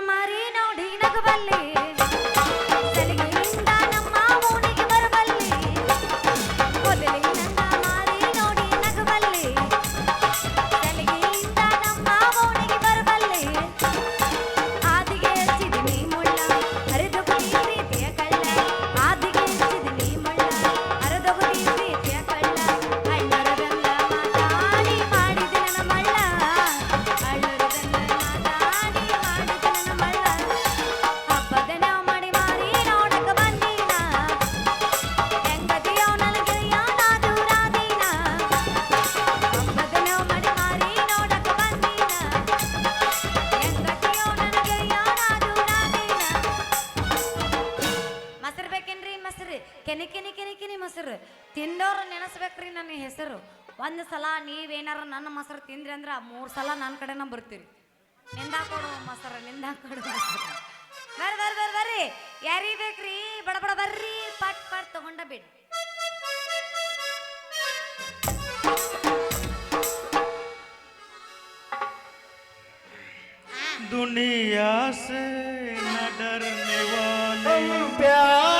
ಮಾರಿ ನೋಡಿ ನಗಬಲ್ಲೆ ಮೊಸರು ತಿಂದವ್ರು ನೆನೆಸ್ಬೇಕ್ರಿ ನನ್ನ ಹೆಸರು ಒಂದು ಸಲ ನೀವೇನಾರ ನನ್ನ ಮೊಸರು ತಿಂದ್ರಿ ಅಂದ್ರೆ ಮೂರು ಸಲ ನನ್ನ ಕಡೆನ ಬರ್ತೀರಿ ನಿಂದ ಕೊಡು ಮೊಸರು ನಿಂದ ಕೊಡು ಮೊಸರು ಬರ್ರಿ ಬರ್ರಿ ಬರ್ರಿ ಬರ್ರಿ ಯಾರಿಗೆ ಬೇಕ್ರಿ ಬಡ ಬಡ ಬರ್ರಿ ಪಟ್ ಪಟ್ ತಗೊಂಡ ಬಿಡ್ दुनिया से न डरने वाले प्यार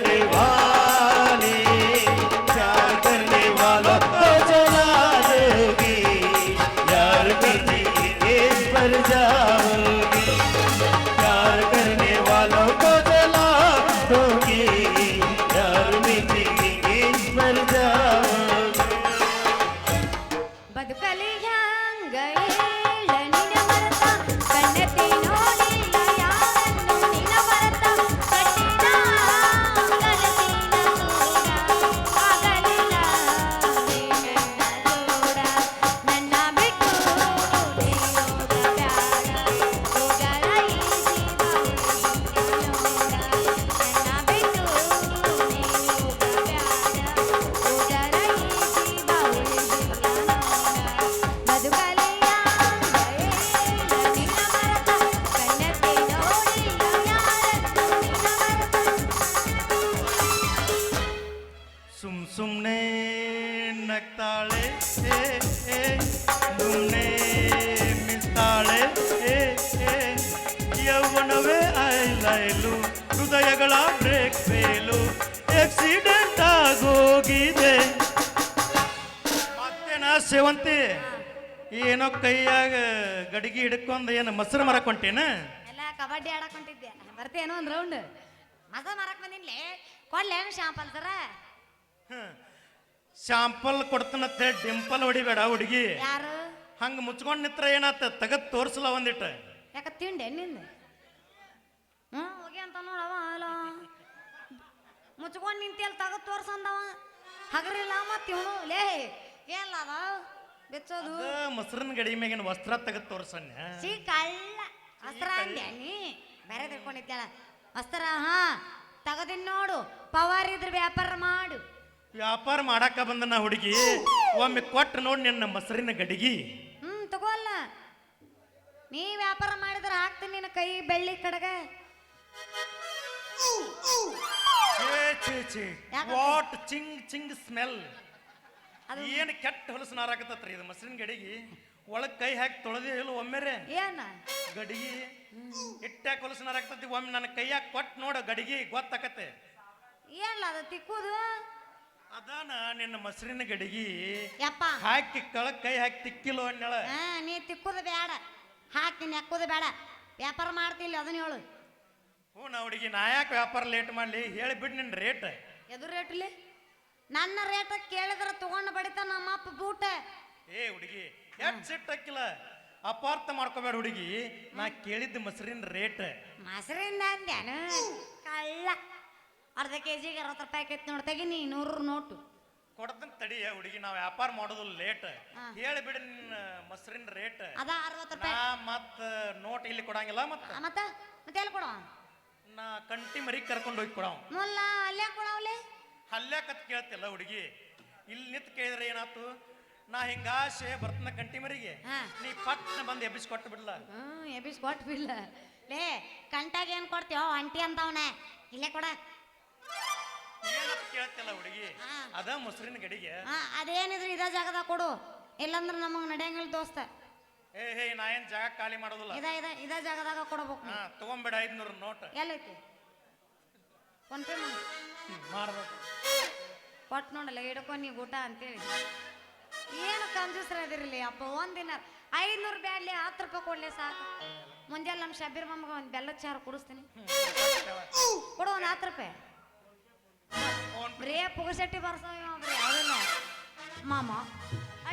Deva. ಹಿಡ್ಕೊಂಡ್ ಏನು ಮೊಸರು ಮರಕ್ ಹೊಂಟೇನ ಎಲ್ಲ ಕಬಡ್ಡಿ ಆಡಕ್ ಹೊಂಟಿದ್ದೆ. ಬರ್ತೇನೋ ಒಂದ್ ರೌಂಡ್ ಮಸ ಮರಕ್ ಬಂದಿನ್ಲೆ? ಕೊಡ್ಲೇನು ಶಾಂಪಲ್ ಸರ? ಶಾಂಪಲ್ ಕೊಡ್ತನತ್ತೆ ಡಿಂಪಲ್ ಹೊಡಿಬೇಡ ಹುಡುಗಿ. ಯಾರು? ಹಂಗ ಮುಚ್ಕೊಂಡ್ ನಿತ್ರ ಏನಾತ ತಗದ್ ತೋರ್ಸಲ್ಲ ಒಂದಿಟ್ಟ. ಯಾಕ ತಿಂಡೆ ನಿಂದ? ಹ್ಞೂ ಹೋಗಿ ಅಂತ ನೋಡವ ಅಲ್ಲ. ಮುಚ್ಕೊಂಡು ನಿಂತಿಯಲ್ಲಿ ತಗದ್ ತೋರ್ಸಂದವ. ಹಗರಿಲ್ಲ ಮತ್ತೆ ಇವನು. ಲೇ ಏಲ್ಲ ಅದ? ಬೆಚ್ಚೋದು. ಮೊಸರಿನ ಗಡಿ ಮ್ಯಾಗಿನ ವಸ್ತ್ರ ತೆಗೆದು ತೋರ್ಸಣ್ಣ. ಸಿ ಕಳ್ಳ. ವಸ್ತ್ರ ಅಂದ್ಯಾ ನೀ ಬೇರೆ ತಿಳ್ಕೊಂಡಿದ್ದಾಳ ವಸ್ತ್ರ ಹಾ ತಗದಿನ್ ನೋಡು. ಪವರ್ ಇದ್ರ ವ್ಯಾಪಾರ ಮಾಡು. ವ್ಯಾಪಾರ ಮಾಡಾಕ ಬಂದನ ಹುಡುಗಿ ಒಮ್ಮೆ ಕೊಟ್ಟು ನೋಡಿ ನಿನ್ನ ಮೊಸರಿನ ಗಡಿಗಿ. ಹ್ಮ್ ತಗೋಲ್ಲ. ನೀ ವ್ಯಾಪಾರ ಮಾಡಿದ್ರೆ ಹಾಕ್ತೀನಿ ನಿನ್ನ ಕೈ ಬೆಳ್ಳಿ ಕಡಗ. ಛೇ ಛೇ ಛೇ. ಯಾಕಂತೆ? ವಾಟ್ ಚಿಂಗ್ ಚಿಂಗ್ ಸ್ಮೆಲ್. ಏನು ಕೆಟ್ಟ ಹೊಲಸು ನಾರಾಕತ್ತತ್ರಿ ಇದು ಮೊಸರಿನ ಗಡಿಗಿ? ಒಳಗ್ ಕೈ ಹಾಕಿ ತೊಳೆದೇ ಇಲ್ಲ ಒಮ್ಮೆರೆ? ಏನ? ಗಡಿಗಿ? ಇಟ್ಟಾಕ ಹೊಲಸು ನಾರಾಕತ್ತತಿ ಒಮ್ಮೆ ನನ್ನ ಕೈಯಾಗ ಕೊಟ್ಟು ನೋಡು ಗಡಿಗಿ ಗೊತ್ತಾಕತ್ತೆ. ಏನ್ಲ ಅದು ತಿಕ್ಕುದು? ಅದಾನ ನಿನ್ನ ಮೊಸರಿನ ಗಡಿಗಿ. ಯಪ್ಪ. ಹಾಕಿ ಕಳಕ್ ಕೈ ಹಾಕಿ ತಿಕ್ಕಿಲ್ಲ ಅನ್ನಳ? ಹಾ ನೀ ತಿಕ್ಕುದು ಬೇಡ ಹಾಕ್ತೀನಿ ಹಾಕೋದು ಬೇಡ ವ್ಯಾಪಾರ ಮಾಡ್ತಿಲ್ಲ ಅದನ್ನ ಹೇಳು. ಹ್ಞೂ ನಾ ಹುಡುಗಿ ನಾ ಯಾಕೆ ವ್ಯಾಪಾರ ಲೇಟ್ ಮಾಡ್ಲಿ? ಹೇಳಿ ಬಿಡ್ ನಿನ್ನ ರೇಟ್ ಎದು ರೇಟ್ಲಿ ನನ್ನ ರೇಟ್ ಕೇಳಿದ್ರೆ ತಗೊಂಡು ಬಡಿತ ನಮ್ಮ ಅಪ್ಪ ಬೂಟ. ಏ ಹುಡುಗಿ ಎಷ್ಟ್ ಸಿಟ್ ಹಾಕಿಲ್ಲ? ಅಪಾರ್ಥ ಮಾಡ್ಕೋಬೇಡ ಹುಡುಗಿ. ನಾ ಕೇಳಿದ್ದ ಮೊಸರಿನ ರೇಟ್ ಮೊಸರಿಂದ ಅಂದ್ಯಾನು? ಕಳ್ಳ. ಅರ್ಧ ಕೆ ಜಿಗೆ ಅರವತ್ತು ರೂಪಾಯಿ ಆಕೈತಿ ನೋಡಿ ನೀ ನೂರು ನೋಟು. ಕೊಡ್ತಂತ ತಡಿ ಹುಡುಗಿ ನಾವು ವ್ಯಾಪಾರ ಮಾಡೋದು ಲೇಟ್ ಹಾ. ಹೇಳಿ ಬಿಡಿ ನಿನ್ನ ಮೊಸರಿನ ರೇಟ್ ಅದ ಅರವತ್ತು ನಾ ರೂಪಾಯಿ ಮತ್ತ ನೋಟ್ ಇಲ್ಲಿ ಕೊಡಂಗಿಲ್ಲ ಮತ್ತ? ಮತ್ತ ಮತ್ತೆ? ಎಲ್ಲಿ ಕೊಡವ? ನಾ ಕಂಟಿ ಮರಿ ಕರ್ಕೊಂಡು ಹೋಗಿ ಕೊಡವ. ಮುಲ್ಲ ಅಲ್ಲೇ ಕೊಡವಲೆ? ಹಲ್ಯಾಕತ್ ಕೇಳ್ತಿಲ್ಲ ಹುಡುಗಿ. ಇಲ್ಲಿ ನಿಂತು ಕೇಳಿದ್ರೆ ಏನಾತು ನಾ ಹಿಂಗಾಶೆ ಬರ್ತನ ಕಂಟಿ ಮರಿಗೆ. ಹಾ. ನೀ ಪಟ್ನ ಬಂದು ಎಬ್ಬಿಸಿ ಕೊಟ್ಟು ಬಿಡ್ಲ. ಹ್ಮ್ ಎಬಿಸ್ ಕೊಟ್ಟು ಬಿಡ್ಲ. ಲೇ ಕಂಟಾಗ ಏನ್ ಕೊಡ್ತೀವೋ ಅಂಟಿ ಅಂತವನ. ಇಲ್ಲೇ ಕೊಡ. ಏನಂತ ಕೇಳ್ತಿಲ್ಲ ಹುಡುಗಿ? ಹಾ. ಅದ ಮೊಸರಿನ ಗಡಿಗೆ. ಹಾ ಅದೇನಿದ್ರು ಇದ ಜಾಗದಾಗ ಕೊಡು. ಇಲ್ಲಂದ್ರ ನಮಗ್ ನಡೆಯಂಗಿಲ್ಲ ದೋಸ್ತ. ಏ ಹೇ ನಾ ಏನ್ ಜಾಗ ಖಾಲಿ ಮಾಡೋದಿಲ್ಲ. ಇದ ಇದ ಇದ ಜಾಗದಾಗ ಕೊಡ್ಬೇಕು ಹಾ ತಗೊಂಬೇಡ ಐದ್ನೂರು ನೋಟ್. ಎಲ್ಲೈತಿ? ಫೋನ್ ಪೇ ಮಾಡಿ ಮಾಡ್ಬೇಕು ಕೊಟ್ಟು ನೋಡಲ್ಲ ಹಿಡ್ಕೊ ನೀವು ಊಟ ಅಂತೇಳಿ. ಏನು ಕಂಜೂಸ್ರ ಅದಿರಲಿ ಅಪ್ಪ ಒಂದಿನ ಐನೂರು ಬ್ಯಾಡ್ಲಿ ಹತ್ತು ರೂಪಾಯಿ ಕೊಡ್ಲಿ ಸಾಕು. ಮುಂಜಾನೆ ನಮ್ಮ ಶಬೀರ್ ಮಮ್ಮಗೆ ಒಂದು ಬೆಲ್ಲದ ಚಾರು ಕುಡಿಸ್ತೀನಿ. ಕೊಡು ಒಂದು ಹತ್ತು ರೂಪಾಯಿ. ರೇ ಬರೀ ಪುಗಸಟ್ಟಿ ಬರ್ಸವ ಬರೀ ಯಾವ್ದಿಲ್ಲ ಮಾಮ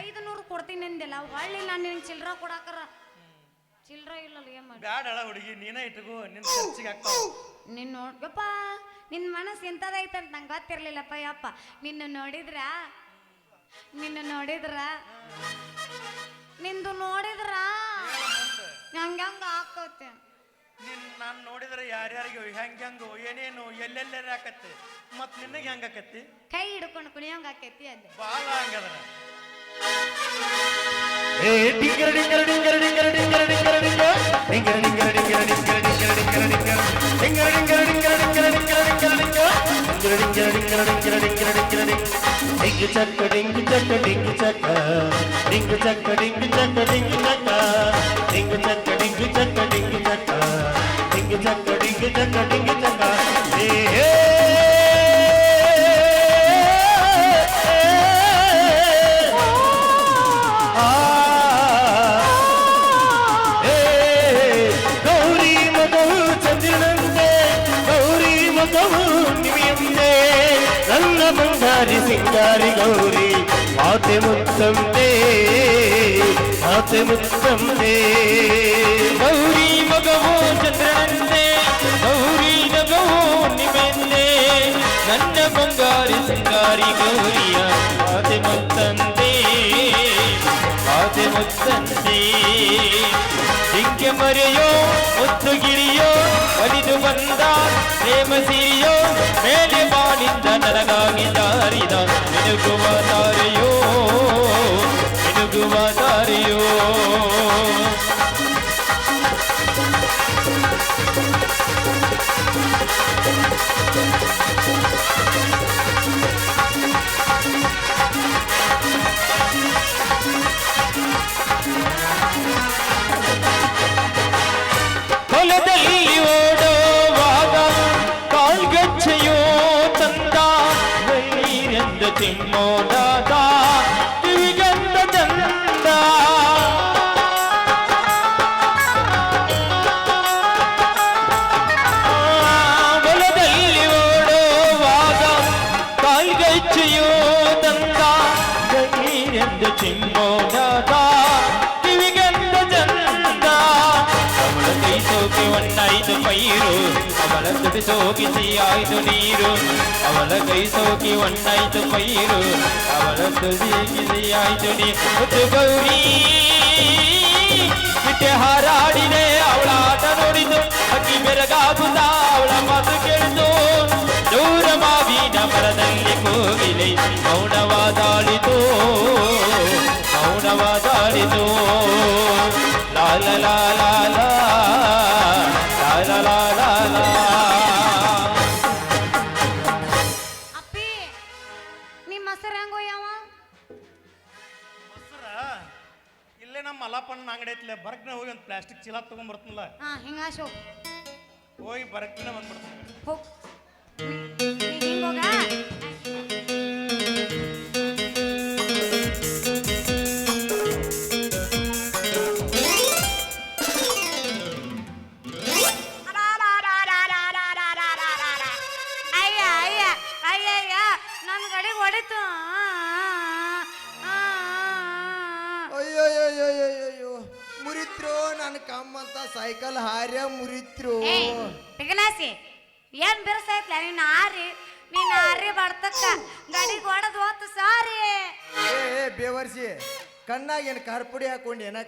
ಐದು ನೂರು ಕೊಡ್ತೀನಿ ಅಂದಿಲ್ಲ ಹೊಳ್ಳಿ ನಾನು ನಿನ್ ಚಿಲ್ರ ಕೊಡಾಕರ. ಚಿಲ್ರ ಇಲ್ಲಲ್ಲ ಏನ್ ಮಾಡಿ ಬ್ಯಾಡ ಅಳ ಹುಡುಗಿ ನೀನೇ ಇಟ್ಕೋ ನಿನ್ ಖರ್ಚಿಗೆ ನಿನ್ನ ನಿನ್ನ ಮನಸ್ಸು ಎಂಥದೈತಂತ ನಂಗೆ ಗೊತ್ತಿರಲಿಲ್ಲಪ್ಪ ಯಪ್ಪ ನಿನ್ನ ನೋಡಿದ್ರ ನಿನ್ನ ನೋಡಿದ್ರ ನಿಂದು ನೋಡಿದ್ರ ಹಂಗ ಹಂಗ ಆಕತ್ತೆ ನಿನ್ ನಾನ್ ನೋಡಿದ್ರೆ ಯಾರ್ಯಾರಿಗೆ ಹೆಂಗೆ ಹೆಂಗೋ ಏನೇನು ಎಲ್ಲೆಲ್ಲಾರ ಆಕತ್ತೆ ಮತ್ ನಿನಗೆ ಹೆಂಗ್ ಆಕತ್ತಿ ಕೈ ಹಿಡ್ಕೊಂಡು ಕುಣಿಯಂಗ ಆಕೈತಿ ಅದೇ ಭಾಳ ಹಂಗದ್ರ ಏ ಡಿಂಗರ ಡಿಂಗರ ಡಿಂಗರ ಡಿಂಗರ ಡಿಂಗರ ಡಿಂಗರ ಡಿಂಗರ ಡಿಂಗರ ಡಿಂಗರ ಡಿಂಗರ ಡಿಂಗರ ಡಿಂಗರ ಡಿಂಗರ ಡಿಂಗರ ಡಿಂಗರ ಡಿಂಗರ ಡಿಂಗರ ಡಿಂಗರ டிங்கு சக்க டிங்கு சக்க டிங்கு சக்க டிங்கு சக்க டிங்கு சக்க டிங்கு சக்க டிங்கு சக்க டிங்கு சக்க டிங்கு சக்க டிங்கு சக்க டிங்கு சக்க டிங்கு சக்க ஏ Come on. நல்ல பண்டாரி சிங்காரி கௌரி ஆத்தே முத்தம் தே ஆத்தே முத்தம் தே. கௌரி மகவோ சந்திரனந்தே கௌரி நகவோ நிமெந்தே நல்ல பங்காரி சிங்காரி கௌரியா ஆத்தே முத்தம் ಮಾತೆ ಮುತ್ತಂತೆ ಜಿಂಕೆ ಮರೆಯೋ ಮುತ್ತುಗಿರಿಯೋ ಒಲಿದು ಬಂದ ಪ್ರೇಮ ಸಿರಿಯೋ, ಮೇಲೆ ಬಾಳಿಂದ ನನಗಾಗಿ ದಾರಿದ ಮಿನುಗುವ ದಾರಿಯೋ ಮಿನುಗುವ ದಾರಿಯೋ ಒಣ್ಣಾಯ್ತು ಪೈರು ಅವಳ ತುಟಿ ಸೋಕಿ ಸಿಹಿಯಾಯ್ತು ನೀರು ಅವಳ ಕೈ ಸೋಕಿ ಒಣ್ಣಾಯ್ತು ಪೈರು ಅವಳ ತುಟಿ ಸಿಹಿಯಾಯ್ತು ನೀರು ಗೌರಿ ಬಿಟ್ಟೆ ಹಾರಾಡಿದೆ ಅವಳ ಆಟ ನೋಡಿತು ಅಕ್ಕಿ ಬೆರಗಾಗುತ್ತ ಅವಳ ಮಾತು ಕೇಳಿತು ದೂರ ಮಾವಿನ ಮರದಲ್ಲಿ ಕೋಗಿಲೆ ಮೌನವಾದಾಳಿತು ಮೌನವಾದಾಳಿತು ಲಾಲ ಲಾಲ ಲಾಲ ಮಲ್ಲಪ್ಪನ ಅಂಗಡಿ ಐತ್ಲೆ ಬರ್ಗ್ನ ಹೋಗಿ ಒಂದು ಪ್ಲಾಸ್ಟಿಕ್ ಚೀಲ ತಗೊಂಡ್ಬರ್ತನಲ್ಲ ಹಾ ಹಿಂಗಾಶು ಹೋಗಿ ಬರ್ಗ್ನ ಬಂದ್ಬಿಡ್ತೀನಿ. ಹೋಗ್.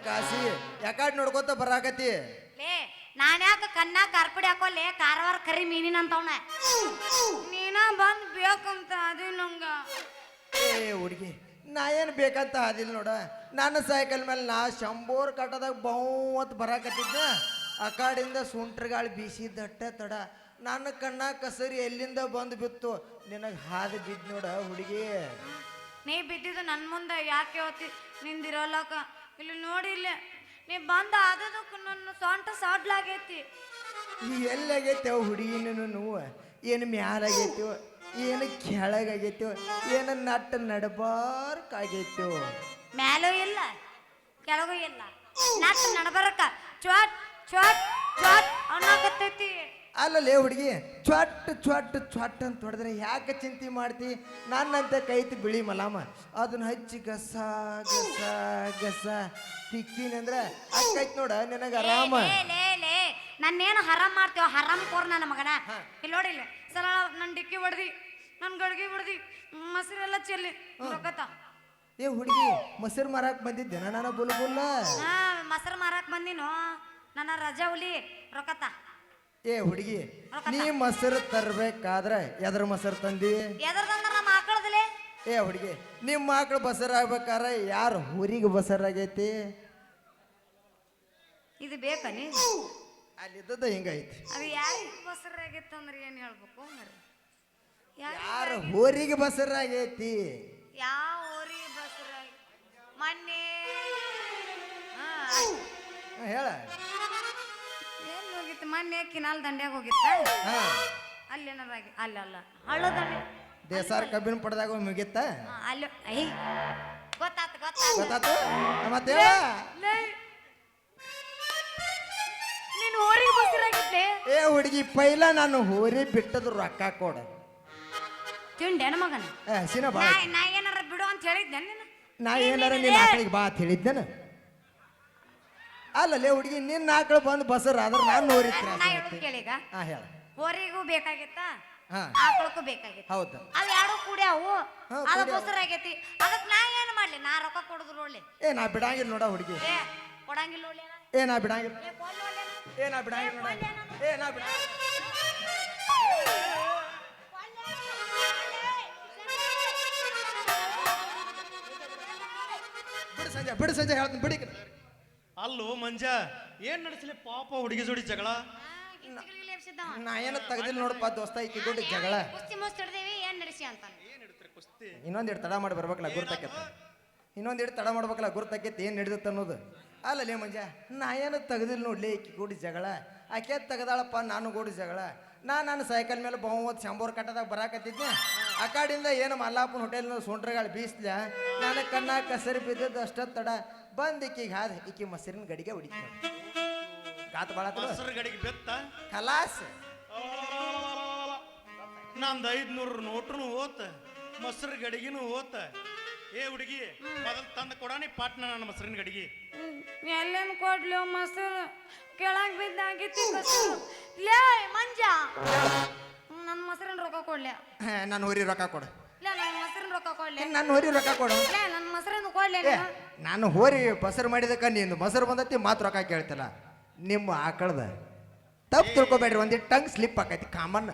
ಕಾಸಿ. ಯಾಕಾಡ್ ನೋಡ್ಕೊತ ಬರಾಕತಿ ಲೇ ನಾನ್ ಯಾಕ ಕನ್ನ ಕಾರ್ಪಡಿ ಹಾಕೋಲೆ ಕಾರವಾರ ಕರಿ ಮೀನಿನಂತವ್ನ ನೀನ ಬಂದ್ ಬೇಕಂತ ಅದು ನಂಗ. ಏ ಹುಡುಗಿ ನಾ ಏನು ಬೇಕಂತ ಆದಿಲ್ಲ ನೋಡ. ನನ್ನ ಸೈಕಲ್ ಮೇಲೆ ನಾ ಶಂಬೋರ್ ಕಟ್ಟದಾಗ ಬಹುವತ್ ಬರಾಕತ್ತಿದ್ದ ಆ ಕಾಡಿಂದ ಸುಂಟ್ರಗಾಳಿ ಬೀಸಿ ದಟ್ಟ ತಡ. ನನ್ನ ಕಣ್ಣ ಕಸರಿ ಎಲ್ಲಿಂದ ಬಂದು ಬಿತ್ತು? ನಿನಗೆ ಹಾದು ಬಿದ್ದು ನೋಡ ಹುಡುಗಿ. ನೀ ಬಿದ್ದಿದ್ದು ನನ್ನ ಮುಂದೆ ಯಾಕೆ ಹೋತಿ ನಿಂದಿರೋಲಕ ಇಲ್ಲಿ ನೋಡಿ ಇಲ್ಲ. ನೀ ಬಂದ ಆದದಕ್ಕೆ ನನ್ನ ಸೊಂಟ ಸಾಡ್ಲಾಗೈತಿ. ಎಲ್ಲಾಗೈತೆ ಹುಡುಗಿ ನೋವು ಏನು ಮ್ಯಾಲಾಗೈತೋ ಏನು ಕೆಳಗಾಗೈತೋ ಏನು ನಟ್ಟ ನಡಬಾರ್ಕಾಗೈತೋ ಮ್ಯಾಲೂ ಇಲ್ಲ ಕೆಳಗೂ ಇಲ್ಲ. ನಟ್ಟ ನಡಬರಕ. ಚ್ವಾಟ್ ಚ್ವಾಟ್ ಚ್ವಾಟ್ ಅನ್ನಕತ್ತೈತಿ ಅಲ್ಲಲ್ಲೇ ಹುಡುಗಿ ಚ್ವಾಟ್ ಚ್ವಾಟ್ ಚ್ವಾಟ್ ಅಂತ ಹೊಡೆದ್ರೆ ಯಾಕೆ ಚಿಂತೆ ಮಾಡ್ತಿ? ನನ್ನಂತ ಕೈತಿ ಬಿಳಿ ಮಲಾಮ. ಅದನ್ನ ಹಚ್ಚಿ ಗಸ ಗಸ ಗಸ. ತಿಕ್ಕಿನ ಅಂದ್ರೆ ಅಕ್ಕೈತ್ ನೋಡ ನಿನಗೆ ಆರಾಮ. ಲೇ, ಲೇ ನನ್ನೇನು ಹರಾಮ್ ಮಾಡ್ತೀವ ಹರಾಮ್ ಕೋರ್ ನನ್ನ ಮಗನ. ಇಲ್ಲಿ ನೋಡಿಲ್ಲ ಸಲ ನನ್ನ ಡಿಕ್ಕಿ ಹೊಡ್ದಿ ನನ್ನ ಗಡ್ಗಿ ಹೊಡ್ದಿ ಮೊಸರೆಲ್ಲ ಚೆಲ್ಲಿ. ರೊಕ್ಕತ ಏ ಹುಡುಗಿ ಮೊಸರು ಮಾರಾಕ್ ಬಂದಿದ್ದೆ ನಾನು ಬುಲ್ ಬುಲ್ಲ ಮೊಸರು ಮಾರಾಕ್ ಬಂದಿನೋ? ನನ್ನ ರಜಾ ಹುಲಿ ರೊಕ್ಕತ ಏ ಹುಡುಗಿ ನೀ ಮೊಸರು ತರ್ಬೇಕಾದ್ರೆ ಎದ್ರ ಮೊಸರು ತಂದಿ? ಎದ್ರದಂದ್ರ ನಮ್ಮ ಏ ಹುಡುಗಿ ನಿಮ್ಮ ಮಕ್ಳು ಬಸರ್ ಆಗ್ಬೇಕಾರೆ ಯಾರು ಊರಿಗೆ ಬಸರಾಗೈತಿ ಇದು ಬೇಕಾ ನೀ? ಅಲ್ಲಿದ್ದದ ಹಿಂಗೈತಿ ಅದು ಯಾರಿಗೆ ಬಸರಾಗಿತ್ತು ಅಂದ್ರೆ ಏನು ಹೇಳ್ಬೇಕು ಮರಿ ಯಾರು ಊರಿಗೆ ಬಸರಾಗೈತಿ ಯಾವ ಊರಿಗೆ ಬಸರಾಗಿ ಮೊನ್ನೆ ಹಾ ಹೇಳ. ಹೋಗಿತ್ತು ಮೊನ್ನೆ ಕಿನಾಲ್ ದಂಡ್ಯಾಗ ಹೋಗಿತ್ತ ಹಾ. ಅಲ್ಲಿ ಏನಾರಾಗಿ ಅಲ್ಲ ಅಲ್ಲ. ಹಳ್ಳ ದಂಡೆ. ದೇಸಾರ್ ಕಬ್ಬಿನ ಪಡೆದಾಗ ಮುಗಿತ್ತ? ಹಾ, ಅಲ್ಲಿ ಐ ಗೊತ್ತಾತು ಗೊತ್ತಾತು. ಗೊತ್ತಾತು? ಮತ್ತೆ ಹೇಳ ಲೇ. ನೀನು ಊರಿಗೆ ಬಸರಾಗಿದ್ದೆ ಏ ಹುಡುಗಿ ಪೈಲ ನಾನು ಹೋರಿ ಬಿಟ್ಟದ ರೊಕ್ಕ ಕೊಡ. ತಿಂಡೆನ ಮಗನ? ಹಸಿನ ಬಾ. ನಾ ನಾ ಏನಾರ ಬಿಡು ಅಂತ ಹೇಳಿದ್ದೆ ನೀನು ನಾ ಏನಾರ ನಿನ್ನ ಆಕಳಿಗೆ ಬಾ ಅಂತ ಹೇಳಿದ್ದೇನ ಅಲ್ಲಲ್ಲೇ ಹುಡುಗಿ ನಿನ್ನ ಆಕಳು ಬಂದು ಬಸರ ಆದ್ರೆ ನಾನು ಹೋರಿ ನಾ ಹೇಳೋದು ಕೇಳೀಗ. ಹಾ ಹೇಳ. ಊರಿಗೂ ಬೇಕಾಗಿತ್ತ? ಹಾ. ಆಕಳಕ್ಕೂ ಬೇಕಾಗಿತ್ತ? ಹೌದು. ಅವ್ ಎರಡು ಕೂಡ್ಯಾವು ಹಾ, ಅದು ಕೂಡ್ಯಾವು. ಬಸರಾಗೈತಿ ಅದಕ್ಕೆ ನಾ ಏನು ಮಾಡ್ಲಿ? ನಾ ರೊಕ್ಕ ಕೊಡುದು ನೋಡ್ಲಿ. ಏ ನಾ ಬಿಡಂಗಿಲ್ಲ ನೋಡ ಹುಡುಗಿ. ಏ ಕೊಡಂಗಿಲ್ಲ ನೋಡ್ಲಿ ನಾ. ಏ ನಾ ಬಿಡಂಗಿಲ್ಲ. ಏ ಕೊಡ್ಲಿ ನೋಡ್ಲಿ ನಾ. ಏ ನಾ ಬಿಡಂಗಿಲ್ಲ ನೋಡ. ಏ ನಾ ಬಿಡ ಬಿಡು ಸಂಜೆ ಬಿಡು ಸಂಜೆ ಹೇಳ್ತೀನಿ ಬಿಡಿ. ಅಲ್ಲೋ ಮಂಜ ಏನ್ ನಡೆಸಲಿ ಪಾಪ ಹುಡುಗಿ ಜೋಡಿ ಜಗಳ. ನಾ ಏನ ತೆಗ್ದಿಲ್ಲ ನೋಡಪ್ಪ ದೋಸ್ತ ಈಕಿ ಗುಡ್ಡಿ ಜಗಳ. ಕುಸ್ತಿ ಮೋಸ್ ಹಿಡ್ದೇವಿ ಏನ್ ನಡೆಸಿ ಅಂತ. ಏನ್ ಹಿಡಿತ್ರಿ ಕುಸ್ತಿ ಇನ್ನೊಂದು ಇಡ್ ತಡ ಮಾಡಿ ಬರ್ಬೇಕಲ್ಲ ಗುರ್ತಕ್ಕೈತೆ ಇನ್ನೊಂದ್ ಇಡ್ ತಡ ಮಾಡ್ಬೇಕಲ್ಲ ಗುರ್ತಕ್ಕೈತೆ ಏನು ನಡೆದತ್ತೆ ಅನ್ನೋದು. ಅಲ್ಲಲೇ ಮಂಜ ನಾ ಏನ ತೆಗ್ದಿಲ್ಲ ನೋಡ್ಲಿ ಈಕಿ ಗೂಡಿ ಜಗಳ. ಆಕೆ ತೆಗ್ದಾಳಪ್ಪ ನಾನು ಗೂಡಿ ಜಗಳ. ನಾ ನಾನು ಸೈಕಲ್ ಮೇಲೆ ಬಹುಮತ್ ಶಂಬೋರ್ ಕಟ್ಟದಾಗ ಬರಾಕತ್ತಿದ್ದೆ. ಆ ಕಾಡಿಂದ ಏನು ಮಲ್ಲಾಪುರ ಹೋಟೆಲ್ನ ಸುಂಟ್ರಗಳು ಬೀಸ್ಲ ನಾನು ಕಣ್ಣ ಕಸರಿ ಬಿದ್ದದ್ದು ಅಷ್ಟ ತಡ. ಬಂದು ಈಕಿಗೆ ಹಾದ ಈಕಿ ಮೊಸರಿನ ಗಡಿಗೆ ಹೊಡಿತು ಗಾತ ಬಾಳ ಮೊಸರು ಗಡಿಗೆ ಬೆತ್ತ? ಕಲಾಸ್. ನಂದು ಐದ್ನೂರು ನೋಟ್ರು ಓತ ಮೊಸರು ಗಡಿಗಿನೂ ಓತ ಏ ಹುಡುಗಿ ಮೊದಲು ತಂದು ಕೊಡಾನಿ ಪಾಟ್ನ ನನ್ನ ಮೊಸರಿನ ಗಡಿಗೆ. ಎಲ್ಲೇನು ಕೊಡ್ಲು ಮೊಸರು. ಕೆಳಗ್ ಬಿದ್ದಾಗಿತ್ತು ಮೊಸರು ಲೇ ಮಂಜ ನನ್ನ ಮೊಸರಿನ ರೊಕ್ಕ ಕೊಡ್ಲಿ. ನಾನು ಹೊರಿ ರೊಕ್ಕ ಕೊಡು. ಲೇ ನನ್ನ ಮೊಸರಿನ ರೊಕ್ಕ ಕೊಡ್ಲಿ? ನಾನು ಹೊರಿ ರೊಕ್ಕ ಕೊಡು? ಲೇ ನನ್ನ ಮೊಸರಿನ ಕೊಡ್ಲಿ ಏ, ನಾನು? ಹೋರಿ ಬಸರು ಮಾಡಿದಕ್ಕ ನೀನು ಮೊಸರು ಬಂದತಿ ಮಾತು ರೊಕ್ಕ ಕೇಳ್ತಿಲ್ಲ. ನಿಮ್ಮ ಆಕಳದ ತಪ್ಪು ತಿಳ್ಕೊಬೇಡ್ರಿ ಒಂದಿಟ್ಟು ಟಂಗ್ ಸ್ಲಿಪ್ ಆಕೈತಿ ಕಾಮನ್.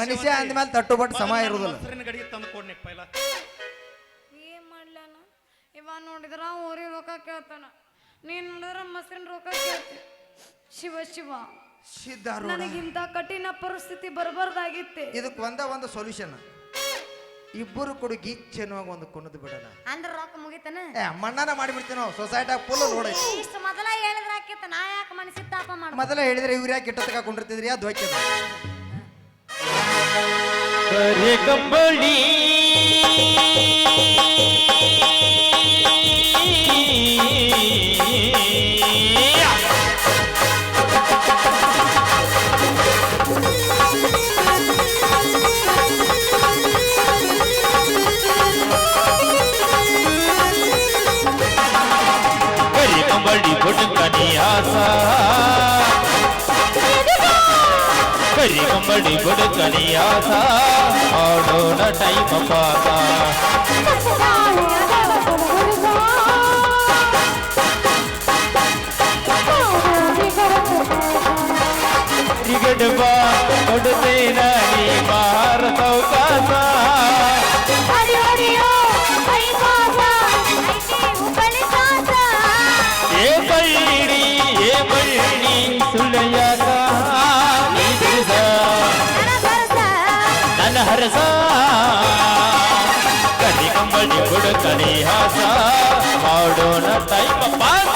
ಮನುಷ್ಯ ಶಿವಂತಿ, ಅಂದ್ಮೇಲೆ ತಟ್ಟು ಬಟ್ಟು ಸಮ ನನ್ನ ಇರುದಿಲ್ಲ. ಮೊಸರಿನ ಗಡಿಗೆ ತಂದು ಕೊಡ್ನಿ ಇಲ್ಲ ಏನ್ ಮಾಡ್ಲಾನ ಇವ ನೋಡಿದ್ರ ಊರಿಗೆ ರೊಕ್ಕ ಕೇಳ್ತಾನ. ನೀನ್ ನೋಡಿದ್ರ ಮೊಸರಿನ ರೊಕ್ಕ ಕೇಳ್ತಿ. ಶಿವ ಶಿವ. ಸಿದ್ಧಾರು ನನಗಿಂತ ಕಠಿಣ ಪರಿಸ್ಥಿತಿ ಬರಬಾರ್ದಾಗಿತ್ತೆ. ಇದಕ್ಕೆ ಒಂದ ಒಂದು ಸೊಲ್ಯೂಷನ್ ಇಬ್ಬರು ಕೂಡ ಗಿಚ್ ಅನ್ನುವಾಗ ಒಂದು ಕುಣದ್ ಬಿಡೋಣ. ಅಂದ್ರ ರೊಕ್ಕ ಮುಗಿತನ? ಏ ಮಣ್ಣನ ಮಾಡಿಬಿಡ್ತೀವಿ ನಾವು. ಸೊಸೈಟಿ ಫುಲ್ ನೋಡ. ಇಷ್ಟು ಮೊದಲ ಹೇಳಿದ್ರ ಆಕಿತ್ತ ನಾ ಯಾಕೆ ಮನಸ್ಸಿಗೆ ತಾಪ ಮಾಡ ಮೊದಲ ಹೇಳಿದ್ರೆ ಇವ್ರು ಯಾಕೆ ಕೆಟ್ಟ ಕೊಂಡಿರ್ತಿದ್ರಿ? ಅದು ಹೋಯ್ಕೆ ಕರೆ ಕಂಬಳಿ. ಕರಿ ಕಂಬಳಿ ಗುಡ್ಕನಿ ಆಸ ಆಡೋಣ ಟೈಮ ಪಾಸ ಟಿಕೆಟ್ ಬಾ ಹುಡುಕಲಿ ಹಾಸ ಮಾಡೋಣ ತೈ ಪಾಸ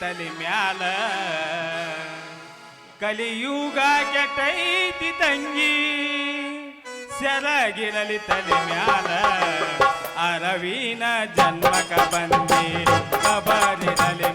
ತಲೆ ಮ್ಯಾಲ. ಕಲಿಯುಗ ಕೆಟ್ಟೈತಿ ತಂಗಿ ಸೆರಗಿರಲಿ ತಲೆ ಮ್ಯಾಲ. ಅರವಿನ ಜನ್ಮಕ ಬಂದಿ ಕಬರಿರಲಿ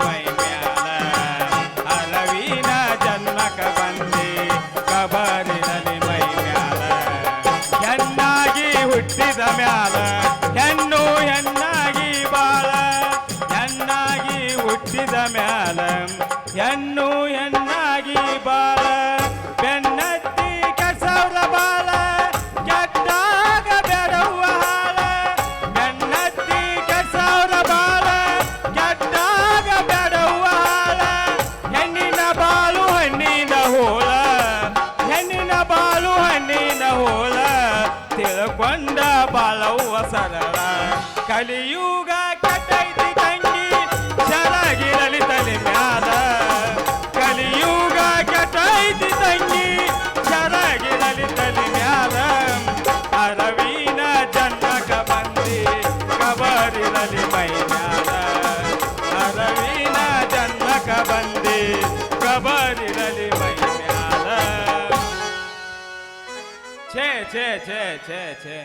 ಛೇ ಛೇ ಛೇ ಛೇ.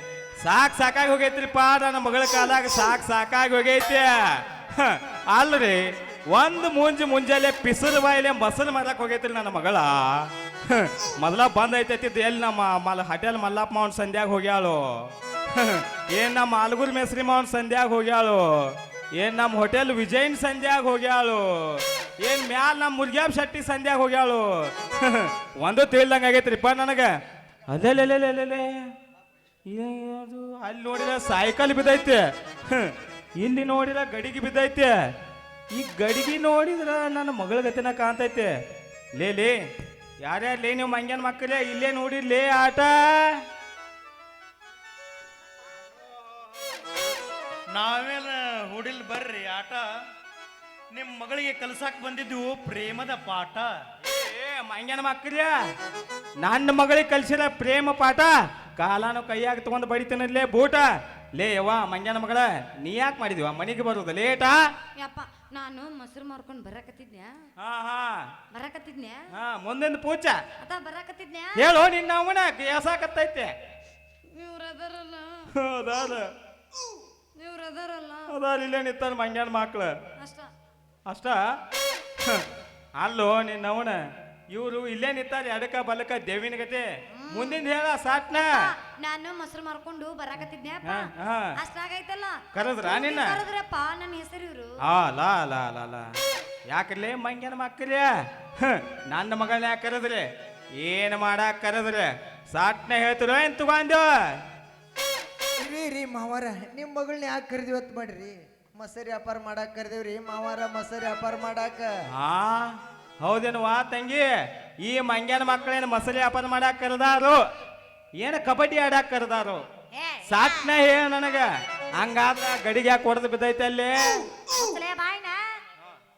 ಸಾಕ್ ಸಾಕಾಗಿ ಹೋಗೈತ್ರಿಪ್ಪ, ನನ್ನ ಮಗಳ ಕಾಲಾಗ ಸಾಕ್ ಸಾಕಾಗಿ ಹೋಗೈತಿ. ಅಲ್ರಿ, ಒಂದು ಮುಂಜಿ ಮುಂಜಾನೆ ಪಿಸರು ಬಾಯಿಲೆ ಮಸಲ್ ಮಾರಕ್ ಹೋಗೈತ್ರಿ ನನ್ನ ಮಗಳ. ಮೊದಲ ಬಂದ್ ಐತೈತಿದ್ದು ಎಲ್ಲಿ ನಮ್ಮ ಮಲ್ ಹಟೆಲ್ ಮಲ್ಲಪ್ಪ ಅವ್ನ ಸಂಧ್ಯಾಗ ಹೋಗ್ಯಾಳು. ಏನ್ ನಮ್ಮ ಆಲ್ಗುರ್ ಮೇಸ್ರಿ ಮಾವನ್ ಸಂಧ್ಯಾಗ ಹೋಗ್ಯಾಳು. ಏನ್ ನಮ್ಮ ಹೋಟೆಲ್ ವಿಜಯನ್ ಸಂಧ್ಯಾಗ ಹೋಗ್ಯಾಳು. ಏನ್ ಮ್ಯಾಲ್ ನಮ್ಮ ಮುರ್ಗ್ಯಾಬ್ ಶೆಟ್ಟಿ ಸಂಧ್ಯಾಗ ಹೋಗ್ಯಾಳು. ಒಂದು ತಿಳಿದಂಗ ಆಗೈತ್ರಿಪ್ಪ ನನಗ. ಅಲ್ಲೇ ಅದು ಅಲ್ಲಿ ನೋಡಿದ ಸಾಯ್ಕಲ್ ಬಿದ್ದೈತೆ. ಇಲ್ಲಿ ನೋಡಿದ ಗಡಿಗೆ ಬಿದ್ದೈತೆ. ಈ ಗಡಿಗೆ ನೋಡಿದ್ರ ನನ್ನ ಮಗಳ ಗತಿನ ಕಾಣ್ತೈತೆ. ಲೇ ಲೇ, ಯಾರ್ಯಾರು ಲೇ, ನೀವು ಮಂಗ್ಯನ ಮಕ್ಕಳೇ, ಇಲ್ಲೇ ನೋಡಿ, ಲೇ, ಆಟ. ನಾವೇನ ಹುಡಿಲ್ ಬರ್ರಿ, ಆಟ. ನಿಮ್ಮ ಮಗಳಿಗೆ ಕಲ್ಸಾಕ್ ಬಂದಿದ್ದು ಪ್ರೇಮದ ಪಾಠ. ಏ ಮಂಗ್ಯನ ಮಕ್ಕಳ್ಯ ನನ್ನ ಮಗಳಿಗೆ ಕಲ್ಸಿರ ಪ್ರೇಮ ಪಾಠ ಕಾಲಾನು ಕೈಯಾಗ ತಗೊಂಡು ಬಡಿತೀನಲ್ಲೇ ಬೂಟ. ಲೇ ಯವ್ವ ಮಂಗ್ಯನ ಮಗಳ ನೀ ಯಾಕೆ ಮಾಡಿದೀವ ಮನೆಗೆ ಬರೋದು ಲೇಟಾ ಯಪ್ಪ ನಾನು ಮೊಸರು ಮಾರ್ಕೊಂಡು ಬರಕತ್ತಿದ್ನ ಹಾ ಹಾ. ಬರಾಕತ್ತಿದ್ನ್ಯಾ? ಹಾ ಮುಂದಿನ ಪೂಜ. ಅದ ಬರಾಕತ್ತಿದ್ನ್ಯಾ? ಹೇಳು ನಿನ್ನ ಅವನ ಕೇಸಾಕತ್ತೈತೆ ಇವ್ರ ಅದರಲ್ಲ ಅದಾದ. ಇವ್ರ ಅದರಲ್ಲ ಅದಾರ ಇಲ್ಲೇ ನಿಂತಾನ ಮಂಗ್ಯಾನ ಮಕ್ಳು. ಅಷ್ಟ. ಅಷ್ಟ? ಅಲ್ಲೋ ನಿನ್ನ ಅವನ. ಇವರು ಇಲ್ಲೇ ನಿಂತಾರೆ ಎಡಕ ಬಲಕ ದೇವಿನ ಗತೆ. ಮುಂದಿನ ಹೇಳ ಸಾಟ್ನ ನಾನು ಮೊಸರು ಮಾರ್ಕೊಂಡು ಬರಾಕತ್ತಿದ್ದೆ. ಅಷ್ಟಾಗೈತಲ್ಲ. ಕರೆದ್ರಾ ನಿನ್ನ? ಕರೆದ್ರಪ್ಪ ನನ್ನ ಹೆಸರು ಇವರು. ಲಾ ಲಾ ಲಾ ಲಾ. ಯಾಕರ್ಲೆ ಮಂಗ್ಯನ ಮಕ್ಕಳ್ಯ ನನ್ನ ಮಗಳನ್ನ ಯಾಕೆ ಕರೆದ್ರಿ? ಏನು ಮಾಡಾಕ ಕರೆದ್ರೆ? ಸಾಟ್ನ ಹೇಳ್ತಿರೋ ಏನ್ ತಗೊಂಡು? ರೀ ಮಾವಾರ. ನಿಮ್ಮ ಮಗಳನ್ನ ಯಾಕೆ ಕರೆದಿವತ್ತು ಮಾಡ್ರಿ? ಮೊಸರು ವ್ಯಾಪಾರ ಮಾಡಾಕ ಕರೆದೇವ್ರಿ ಮಾವಾರ ಮೊಸರು ವ್ಯಾಪಾರ ಮಾಡಾಕ. ಹಾ ಹೌದೇನವಾ ತಂಗಿ? ಈ ಮಂಗ್ಯಾನ ಮಕ್ಕಳೇನು ಮಸಲಿ ವ್ಯಾಪಾರ ಮಾಡಾಕ ಕರೆದಾರು? ಏನು ಕಬಡ್ಡಿ ಆಡಾಕ ಕರೆದಾರು? ಸಾಕ್ನ ಹೇ ನನಗ. ಹಂಗಾದ್ರ ಗಡಿಗೆ ಯಾಕೆ ಹೊಡೆದು ಬಿದ್ದೈತೆ ಅಲ್ಲಿ.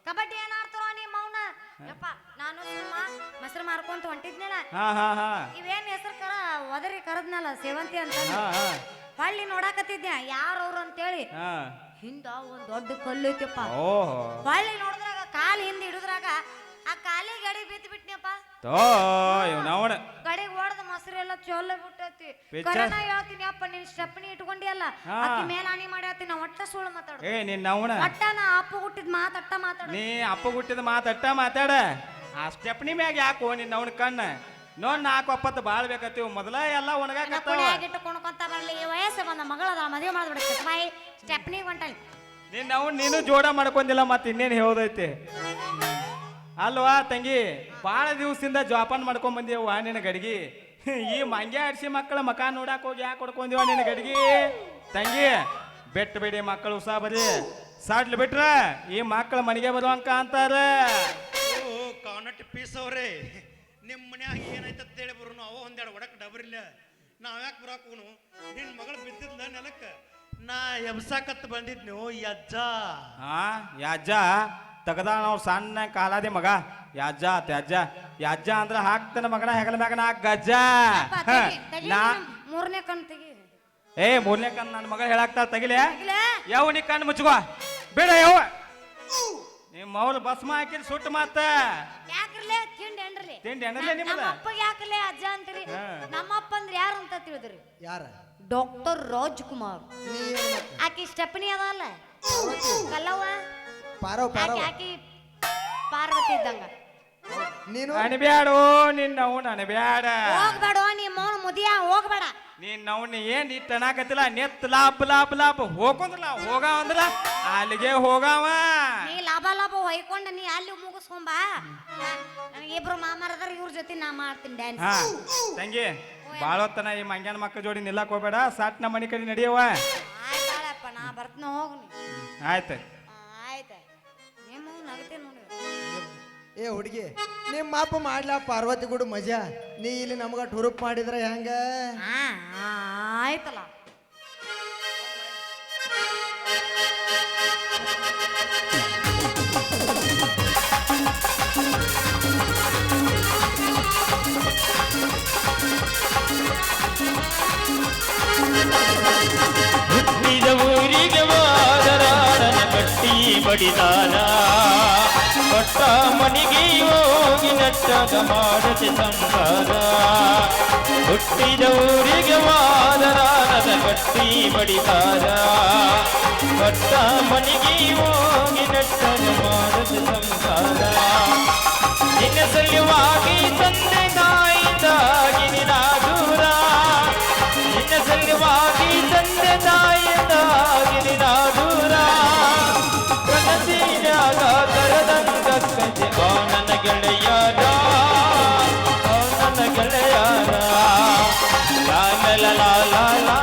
ಕಬಡ್ಡಿ ಏನ್ ಆಡ್ತಾರೋ ನಿಮ್ಮ ಮೌನ ಯಪ್ಪ ನಾನು ಮೊಸರು ಮಾರ್ಕೊಂತ ಹೊಂಟಿದ್ನಲ್ಲ. ಹಾ ಹಾ ಹಾ. ಇವೇನ್ ಹೆಸರು ಕರ ಒದರಿ ಕರದ್ನಲ್ಲ ಸೇವಂತಿ ಅಂತ ಹೊಳ್ಳಿ ನೋಡಾಕತ್ತಿದ್ದೆ ಯಾರವ್ರು ಅಂತೇಳಿ. ಹಾ. ಹಿಂದ ಒಂದ್ ದೊಡ್ಡ ಕಲ್ಲು ಐತಿಪ್ಪ. ಓಹೋ. ಹೊಳ್ಳಿ ನೋಡಿದ್ರಾಗ ಕಾಲ್ ಹಿಂದ್ ಹಿಡಿದ್ರಾಗ ಆ ಕಾಲಿ ಗಡಿ ಬಿದ್ದ ಬಿಟ್ನಪ್ಪ ತೋ ಇವ್ನವನ ಗಡಿಗೆ ಓಡದ ಮೊಸರು ಎಲ್ಲ ಚೊಲ್ಲ ಬಿಟ್ಟೈತಿ. ಪಿಚ್ಚ- ಕರೆನ ಹೇಳ್ತೀನಿ ಅಪ್ಪ ನೀನ್ ಸ್ಟೆಪ್ನಿ ಇಟ್ಕೊಂಡಿಯಲ್ಲ ಹಾ. ಅಕ್ಕಿ ಮೇಲೆ ಹಾನಿ ಮಾಡ್ಯಾತಿ ನಾ ಒಟ್ಟ ಸುಳ್ಳು ಮಾತಾಡು ಏ ನಿನ್ನವನ ಒಟ್ಟ ನಾ ಅಪ್ಪ ಹುಟ್ಟಿದ್ ಅಟ್ಟ ಮಾತಾಡು. ನೀ ಅಪ್ಪ ಹುಟ್ಟಿದ ಮಾತಟ್ಟ ಮಾತಾಡ. ಆ ಸ್ಟೆಪ್ನಿ ಮ್ಯಾಗ ಯಾಕೋ ನಿನ್ನವನ ಕಣ್ಣ? ನೋಡ್ ನಾಲ್ಕು ಒಪ್ಪತ್ತು ಬಾಳ್ ಬೇಕತ್ತೀವ್ ಮೊದಲ ಎಲ್ಲ ಒಣಗಾಕತ್ತಾವ. ಕುಡಿಯಾಗಿಟ್ಟು ಕುಣ್ಕೊಂತ ಬರ್ಲಿ ಈ ವಯಸ್ಸು ಬಂದ ಮಗಳದ ಮದುವೆ ಮಾಡ್ಬಿಡುತ್ತೆ ಬಾಯಿ ಸ್ಟೆಪ್ನಿ ಹೊಂಟಲ್ ನಿನ್ನ ಅವ್ನು ನೀನು ಜೋಡ ಮಾಡ್ಕೊಂಡಿಲ್ಲ ಮತ್ತೆ ಇನ್ನೇನು ಹೇಳೋದೈತಿ? ಅಲ್ವಾ ತಂಗಿ? ಭಾಳ ದಿವಸದಿಂದ ಜೋಪಾನ ಮಾಡ್ಕೊಂಡ್ ಬಂದೇವ ನಿನ್ನ ಗಡಿಗೆ. ಈ ಮಂಗ್ಯ ಆಡ್ಸಿ ಮಕ್ಕಳ ಮಕ ನೋಡಕ್ ಹೋಗಿ ಯಾಕೆ ಹೊಡ್ಕೊಂದಿವ ನಿನ್ನ ಗಡಿಗೆ? ತಂಗಿ ಬೆಟ್ಟಬೇಡಿ ಮಕ್ಕಳು ಉಸಾ ಬರೀ. ಸಾಡ್ಲಿ ಬಿಟ್ರ ಈ ಮಕ್ಕಳ ಮನೆಗೆ ಬರುವಂಕ ಅಂತಾರ. ಓ ಕಾನಟ್ ಪೀಸ್ ಅವ್ರೆ ನಿಮ್ಮ ಮನ್ಯಾಗ ಏನಾಯ್ತು ಅಂತ ಹೇಳಿ ಬರೋನು. ಅವ ಒಂದೆರಡು ಒಡಕ್ ಡಬರಿಲ್ಲ. ನಾವ್ ಯಾಕೆ ಬರಾಕೂನು ನಿನ್ ಮಗಳು ಬಿದ್ದಿದ್ಲ ನೆಲಕ್ಕ. ನಾ ಎಬ್ಸಾಕತ್ ಬಂದಿದ್ನು ಯಜ್ಜ. ಹಾ ಯಾಜ್ಜ? ತಗದ ನಾವು ಸಣ್ಣ ಕಾಲಾದಿ ಮಗ. ಯಾಜ್ಜ ತ್ಯಾಜ್ಜ. ಯಾಜ್ಜ ಅಂದ್ರ ಹಾಕ್ತನ ಮಗನ ಹೆಗಲ ಮ್ಯಾಗ ನಾ ಗಜ್ಜ. ನಾ ಮೂರನೇ ಕಣ್ ತೆಗಿ. ಏ ಮೂರನೇ ಕಣ್ ನನ್ನ ಮಗ ಹೇಳಾಕ್ತಾಳ ತಗಿಲೆ? ಯಾವ ನೀ ಕಣ್ಣು ಮುಚ್ಚುವ ಬೇಡ ಯಾವ ನಿಮ್ಮ ಅವ್ರು ಭಸ್ಮ ಹಾಕಿದ್ ಸುಟ್ಟು ಮಾತ. ಯಾಕ್ರಲೆ? ತಿಂಡಿ ಏನ್ರಲಿ ತಿಂಡಿ ನಮ್ಮ ನಿಮ್ಮದ ಅಪ್ಪಗೆ ಅಜ್ಜ ಅಂತೀರಿ. ನಮ್ಮ ಅಪ್ಪ ಅಂದ್ರೆ ಯಾರು ಅಂತ ತಿಳಿದ್ರಿ? ಯಾರ? ಡಾಕ್ಟರ್ ರಾಜ್ಕುಮಾರ್? ಆಕಿ ಸ್ಟೆಪ್ನಿ ಅದಲ್ಲ ಕಲ್ಲವ್ವ? ಪಾರವ್ ಆಕಿ ಪಾರವ್ ಆಕಿ ಪಾರ್ವತಿ ಇದ್ದಂಗ? ನೀನು? ಅಣಬ್ಯಾಡು ನಿನ್ನ ಅವ್ನ ಅಣಬ್ಯಾಡ ಹೋಗ್ಬೇಡ ನೀ ಮೌನ ಮುದಿಯ ಹೋಗ್ಬೇಡ. ನಿನ್ನ ಅವ್ನ ಏನ್ ಇಟ್ಟು ಅನಾಕತ್ತಿಲ್ಲ ನೆತ್ ಲಾಪ್ ಲಾಪ್ ಲಾಪ್. ಹೋಗೋದಿಲ್ಲ ಹೋಗಾವ ಅಂದ್ರ ಅಲ್ಲಿಗೆ ಹೋಗಾವ. ನೀ ಲಾಭ ಲಾಭ ಹೊಯ್ಕೊಂಡ ನೀ ಅಲ್ಲಿ ಮುಗಿಸ್ಕೊಂಬಾ. ನನಗೆ ಇಬ್ರು ಮಾಮಾರದ್ರ ಇವ್ರ ಜೊತೆ ನಾ ಮಾಡ್ತೀನಿ ಡ್ಯಾನ್ಸ್ ಹಾ ತಂಗಿ ಬಾಳೊತ್ತನ ಈ ಮಂಗ್ಯಾನ ಮಕ್ಕಳ ಜೋಡಿ ನಿಲ್ಲಕ್ ಹೋಗ್ಬೇಡ. ಸಾಟ್ನ ನಮ್ಮ ಮನೆ ಕಡೆ ನಡೆಯವ ಆಯ್ತಾಳಪ್ಪ ನಾ ಬರ್ತೀನಿ ಹೋಗು ಆಯ್ತು ಆಯ್ತ. ಏ ಹುಡುಗಿ, ನಿಮ್ಮ ಅಪ್ಪ ಮಾಡ್ಲಾ ಪಾರ್ವತಿ ಗುಡು ಮಜಾ? ನೀ ಇಲ್ಲಿ ನಮ್ಗ ಟುರುಪ್ ಮಾಡಿದ್ರ ಹೆಂಗ? ಆಯ್ತಲ್ಲ. ಬಡಿದಾನ. ಕೊಟ್ಟ ಮನೆಗೆ ಹೋಗಿ ನಟ್ಟದ ಮಾಡದೆ ಸಂಸಾರ ಹುಟ್ಟಿದ ಊರಿಗೆ ವಾದರಾನದ ಕಟ್ಟಿ ಬಡಿದಾರ. ಕೊಟ್ಟ ಮನೆಗೆ ಹೋಗಿ ನಟ್ಟದ ಮಾಡದೆ ಸಂಸಾರ ನಿನ್ನ ಸಲುವಾಗಿ ತಂದೆ ತಾಯಿದಾಗಿ ನಿರಾದೂರ ನಿನ್ನ ಸಲುವಾಗಿ ತಂದೆ ತಾಯಿದಾಗಿ ನಿರಾದೂರ la la la la la